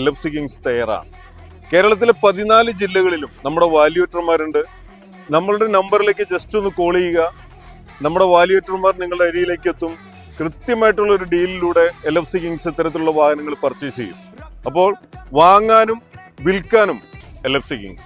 L F C Kings തയ്യാറാണ്. കേരളത്തിലെ പതിനാല് ജില്ലകളിലും നമ്മുടെ വാല്യൂറ്റർമാരുണ്ട് നമ്മളുടെ നമ്പറിലേക്ക് ജസ്റ്റ് ഒന്ന് കോൾ ചെയ്യുക. നമ്മുടെ വാല്യൂറ്റർമാർ നിങ്ങളുടെ ഏരിയയിലേക്ക് എത്തും. കൃത്യമായിട്ടുള്ള ഒരു ഡീലിലൂടെ എൽ എഫ് സി കിങ്സ് ഇത്തരത്തിലുള്ള വാഹനങ്ങൾ പർച്ചേസ് ചെയ്യും. അപ്പോൾ വാങ്ങാനും വിൽക്കാനും എൽ എഫ് സി കിങ്സ്